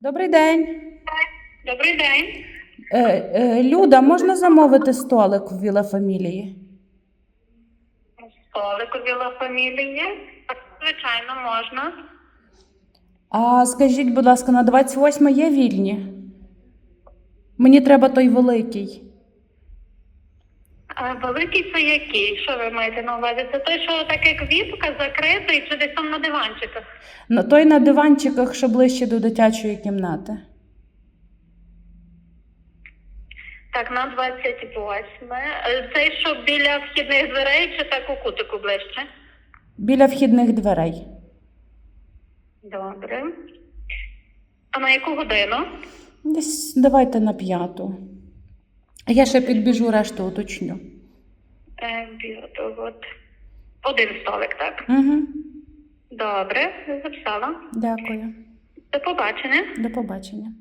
Добрий день. Добрий день. Е, е, Люда, можна замовити столик в Віла Фамілії? Столик у Віла Фамілії. Звичайно, можна. А скажіть, будь ласка, на 28 є вільні? Мені треба той великий. Великий це який? Що ви маєте на увазі? Це той, що так як віпка закритий, чи десь там на диванчиках? На той на диванчиках, що ближче до дитячої кімнати. Так, на 28. Е, Цей, що біля вхідних дверей, чи так у кутику ближче? Біля вхідних дверей. Добре. А на яку годину? Десь давайте на п'яту. Я ще підбіжу, решту уточню. Е, от. Один столик, так? Угу. Добре, записала. Дякую. До побачення. До побачення.